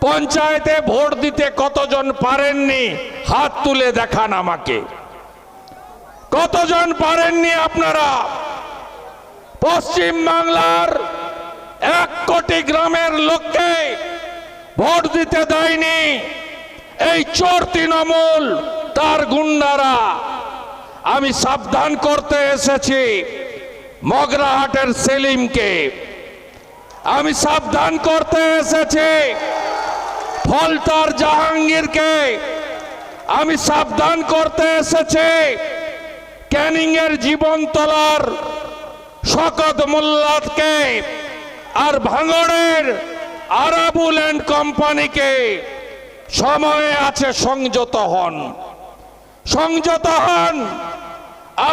পঞ্চায়েতে ভোট দিতে কতজন পারেননি? হাত তুলে দেখান আমাকে। কতজন পারেননি আপনারা? পশ্চিম বাংলার এক কোটি গ্রামের লোককে ভোট দিতে দেয়নি। এই চোর তৃণমূল, তার গুন্ডারা। আমি সাবধান করতে এসেছি মগরাহাটের সেলিমকে। আমি সাবধান করতে এসেছি ফলতার জাহাঙ্গীরকে আমি সাবধান করতে এসেছি। ক্যানিং এর জীবনতলার শকত মোল্লাদকে আর ভাঙড়ের আরাবুল অ্যান্ড কোম্পানিকে সময়ে আছে সংযত হন। সংযত হন।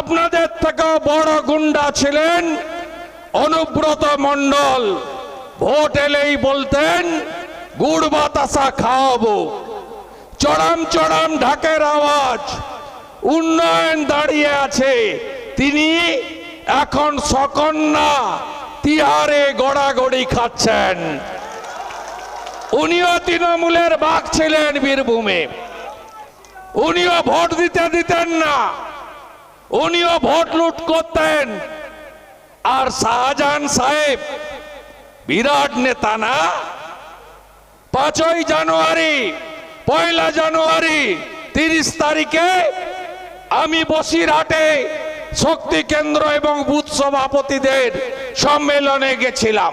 আপনাদের থেকেও বড় গুন্ডা ছিলেন অনুব্রত মণ্ডল। ভোট এলেই বলতেন গুড় বাতাসা খাওয়াবো। চড়াম চড়াম ঢাকের আওয়াজ। উন্নয়ন দাঁড়িয়ে আছে। তিনি এখন সকন্যা তিহারে গড়াগড়ি খাচ্ছেন। উনিও তৃণমূলের বাঘ ছিলেন বীরভূমে। উনিও ভোট দিতে দিতেন না। উনিও ভোট লুট করতেন। আর শাহজাহান সাহেব বিরাট নেতা না। পাঁচই জানুয়ারি, পয়লা জানুয়ারি তিরিশ তারিখে আমি বসিরহাটে শক্তি কেন্দ্র এবং বুথ সভাপতিদের সম্মেলনে গেছিলাম।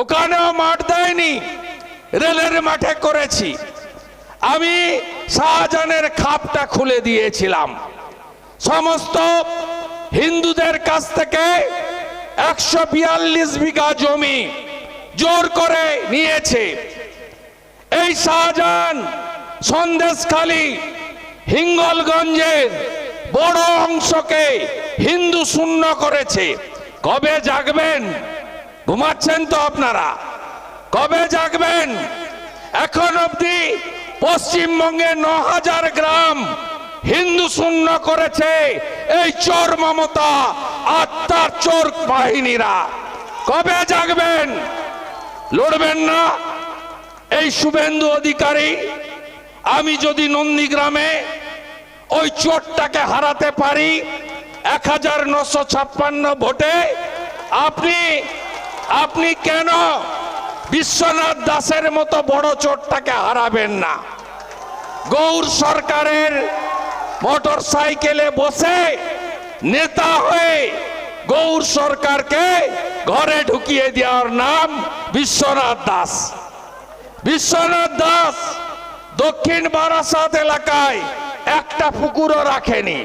ওখানেও মাঠ দেয়নি, রেলের মাঠে করেছি। আমি শাহজাহানের খাপটা খুলে দিয়েছিলাম। সমস্ত হিন্দুদের কাছ থেকে একশো বিয়াল্লিশ বিঘা জমি জোর করে নিয়েছে। এই শাহজাহান সন্দেশখালী হিঙ্গলগঞ্জের বড় অংশকে হিন্দু শূন্য করেছে। কবে জাগবেন? ঘুমাচ্ছেন তো আপনারা। কবে জাগবেন? এখন অবধি পশ্চিমবঙ্গে ন হাজার গ্রাম হিন্দু শূন্য করেছে এই চোর মমতা আত্মার চোর বাহিনীরা। কবে জাগবেন? লড়বেন না? এই শুভেন্দু অধিকারী, আমি যদি নন্দীগ্রামে ওই চোরটাকে হারাতে পারি, এক হাজার নশো ছাপ্পান্ন ভোটে আপনি আপনি কেন বিশ্বনাথ দাসের মতো বড় চোরটাকে হারাবেন না? গৌর সরকারের মোটর সাইকেলে বসে নেতা হয়ে গৌর সরকারকে ঘরে ঢুকিয়ে দেওয়ার নাম বিশ্বনাথ দাস। বিশ্বনাথ দাস দক্ষিণ বারাসাত এলাকায় একটা পুকুরও রাখেনি।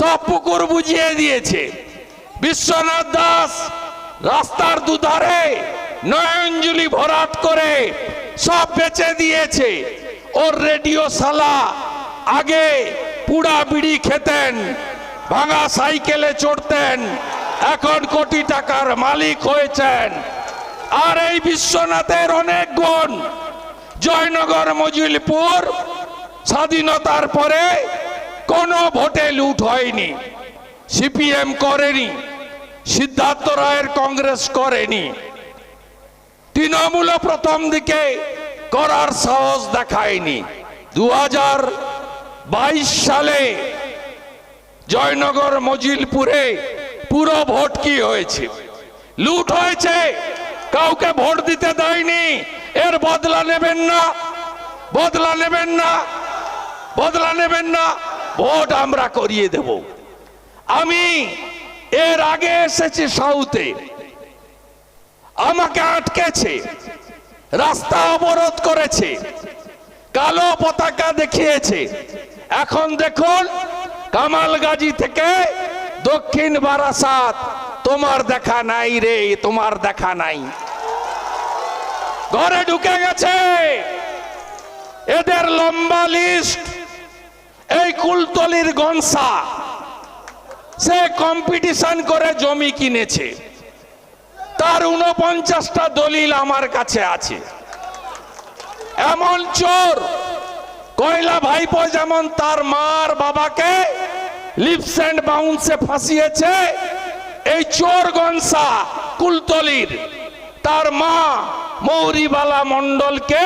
সব পুকুর বুঝিয়ে দিয়েছে। বিশ্বনাথ দাস রাস্তার দুধারে নয়নজুলি ভরাট করে সব বেচে দিয়েছে। ওর রেডিও সালা আগে পুড়া বিড়ি খেতেন, ভাঙা সাইকেলে চড়তেন, এখন কোটি টাকার মালিক হয়েছেন। আর এই বিশ্বনাথের অনেক গুণ জয়নগর, মজিলপুর স্বাধীনতার পরে কোনো ভোটে লুট হয়নি। সিপিএম করেনি, সিদ্ধার্থ রায়ের কংগ্রেস করেনি। তৃণমূল প্রথম দিকে করার সাহস দেখায়নি। দু হাজার বাইশ সালে জয়নগর, মজিলপুরে পুরো ভোট কি হয়েছে? লুট হয়েছে কাউকে ভোট দিতে দেয়নি। এর বদলা নেবেন না। বদলা নেবেন না। বদলা নেবেন না। ভোট আমরা করিয়ে দেব। আমি এর আগে এসেছি সাউথে। আমাকে আটকেছে। রাস্তা অবরোধ করেছে। কালো পতাকা দেখিয়েছে। এখন দেখুন, কামালগাজী থেকে দক্ষিণ বারাসাত, তোমার দেখা নাই রে, তোমার দেখা নাই। ঘরে ঢুকে গেছে। এদের লম্বা লিস্ট এই কুলতলির গনসা। সে কম্পিটিশন করে জমি কিনেছে। তার উনপঞ্চাশটা দলিল আমার কাছে আছে। এমন চোর, কয়লা ভাইপো যেমন তার মার বাবাকে লিপস অ্যান্ড বাউন্সে ফাঁসিয়েছে, এই চোর গনসা কুলতলির, তার মা মৌরিবালা মণ্ডলকে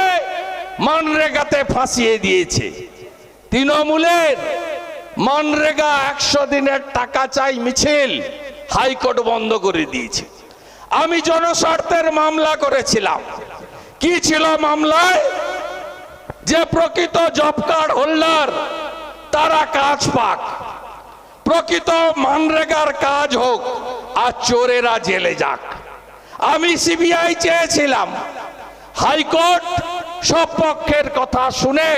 মানরেগাতে ফাঁসিয়ে দিয়েছে। তৃণমূলের মানরেগা একশো দিনের টাকা চাই মিছিল হাইকোর্ট বন্ধ করে দিয়েছে। আমি জনস্বার্থের মামলা করেছিলাম। কি ছিল মামলায়? যে প্রকৃত জব কার্ড হোল্ডার তারা কাজ পাক। প্রকৃত মানরেগার কাজ হোক, আর চোরেরা জেলে যাক। আমি সিবিআই চেয়েছিলাম। হাইকোর্ট সব পক্ষের কথা শুনে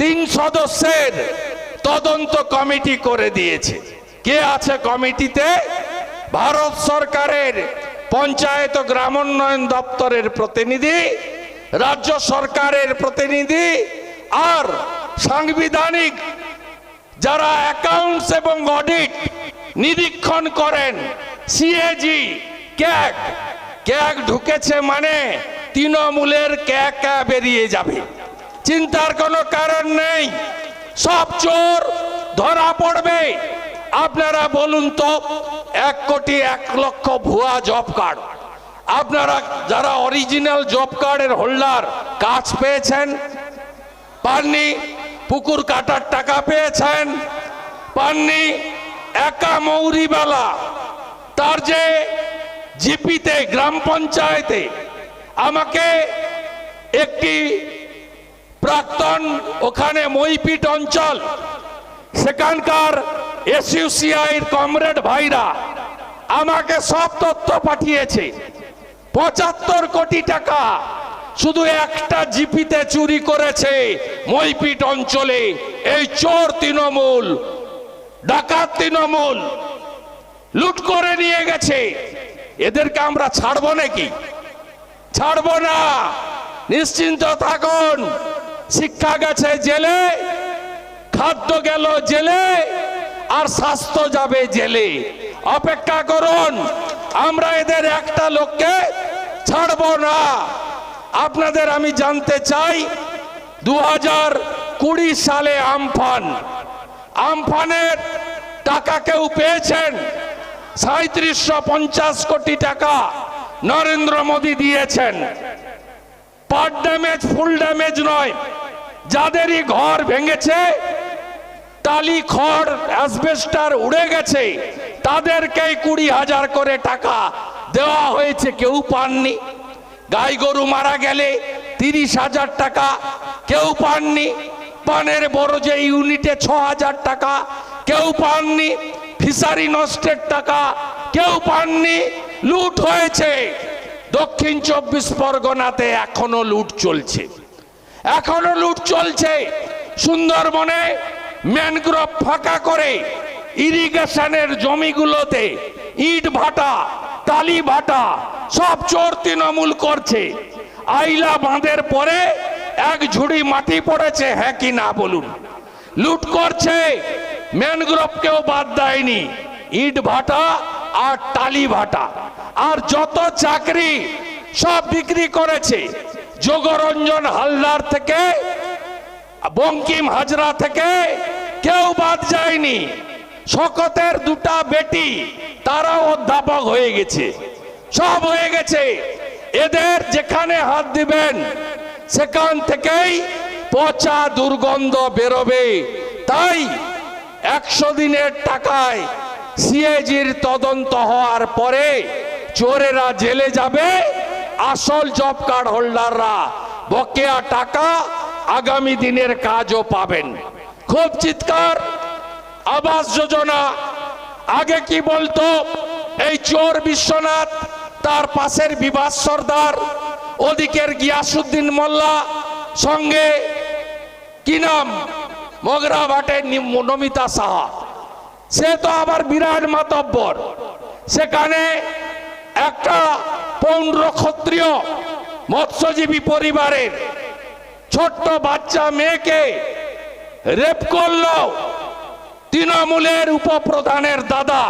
তিন সদস্যের তদন্ত কমিটি করে দিয়েছে। কে আছে কমিটিতে? ভারত সরকারের পঞ্চায়েত গ্রামোন্নয়ন দপ্তরের প্রতিনিধি, রাজ্য সরকারের প্রতিনিধি আর সাংবিধানিক যারা অ্যাকাউন্টস এবং অডিট নিরীক্ষণ করেন সিএজি ক্যাক। ক্যাক ঢুকেছে মানে তৃণমূলের ক্যাক বেরিয়ে যাবে। চিন্তার কোনো কারণ নেই। সব চোর ধরা পড়বে। আপনারা বলুন তো, এক কোটি এক লক্ষ ভুয়া জব কার্ড। আপনারা যারা অরিজিনাল জব কার্ডের হোল্ডার, কাজ পেয়েছেন, পাননি, পুকুর কাটার টাকা পেয়েছেন, পাননি, একা মৌরিবালা, তার যে জিপিতে, গ্রাম পঞ্চায়েতে আমাকে একটি প্রাক্তন ওখানে মইপিট অঞ্চল, সেখানকার এসইউসিআইর কমরেড ভাইরা আমাকে সব তথ্য পাঠিয়েছে। পঁচাত্তর কোটি টাকা শুধু একটা জিপিতে চুরি করেছে মইপিট অঞ্চলে। এই চোর তৃণমূল, ডাকাত তৃণমূল লুট করে নিয়ে গেছে। এদেরকে আমরা ছাড়বো নাকি? ছাড়বো না। নিশ্চিন্ত থাকুন। শিক্ষা গেছে জেলে, খাদ্য গেল জেলে, আর স্বাস্থ্য যাবে জেলে। অপেক্ষা করুন, আমরা এদের একটা লোককে ছাড়বো না। আপনাদের আমি জানতে চাই দু কুড়ি সালে আমফান, আমফানের টাকা কেউ পেয়েছেন? সাঁত্রিশশো পঞ্চাশ কোটি টাকা নরেন্দ্র মোদী দিয়েছেন। পার্ট ড্যামেজ, ফুল ড্যামেজ নয়। যাদেরই ঘর ভেঙেছে, টালি খড়, অ্যাসবেস্টার উড়ে গেছে, তাদেরকেই কুড়ি হাজার করে টাকা দেওয়া হয়েছে, কেউ পাননি। গাই গরু মারা গেলে তিরিশ হাজার টাকা কেউ পাননি। পানের বড় যে ইউনিটে ছ হাজার টাকা কেউ পাননি। ফিশারি নষ্টের টাকা কেউ পাননি, লুট হয়েছে। দক্ষিণ চব্বিশ পরগনাতে এখনও লুট চলছে। এখনও লুট চলছে। সুন্দরবনে ম্যানগ্রোভ ফাঁকা করে ইরিগেশনের জমিগুলোতে ইট ভাটা, টালি ভাটা, সব চোর তৃণমূল করছে। আইলা বাঁধের পরে এক ঝুড়ি মাটি পড়েছে হ্যাঁ কি না বলুন। লুট করছে ম্যানগ্রোভকেও বাদ দেয়নি। ইট ভাটা আর টালি ভাটা। আর যত চাকরি সব বিক্রি করেছে। যোগরঞ্জন হালদার থেকে, বঙ্কিম হাজরা থেকে কেউ বাদ যায়নি। শকতের দুটা বেটি, তারাও অধ্যাপক হয়ে গেছে। সব হয়ে গেছে। এদের যেখানে হাত দিবেন, সেখান থেকেই পচা দুর্গন্ধ বেরোবে। তাই একশো দিনের টাকায় সিএজির তদন্ত হওয়ার পরে চোরেরা জেলে যাবে। আসল জব কার্ড হোল্ডাররা বকেয়া টাকা আগামী দিনের কাজও পাবেন। খুব চিৎকার, আবাস যোজনা, আগে কি বলতো, এই চোর বিশ্বনাথ, তার পাশের বিবাস সর্দার, ওদিকের গিয়াসুদ্দিন মোল্লা, সঙ্গে কি নাম? মগরা ভাটের নমিতা সাহা। সে তো আবার বিরাট মাতব্বর। সেখানে একটা পৌন্ড ক্ষত্রিয় মৎস্যজীবী পরিবারের ছোট্ট বাচ্চা মেয়েকে রেপ করল তৃণমূলের উপপ্রধানের দাদা।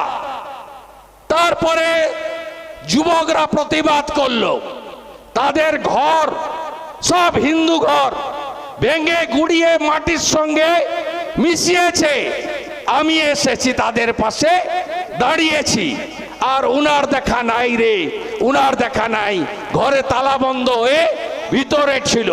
তারপরে যুবকরা প্রতিবাদ করল। তাদের ঘর সব হিন্দু ঘর। ভেঙে গুড়িয়ে মাটির সঙ্গে মিশিয়েছে। আমি এসেছি তাদের পাশে দাঁড়িয়েছি। আর উনার দেখা নাই রে, উনার দেখা নাই। ঘরে তালা বন্ধ হয়ে ভিতরে ছিল।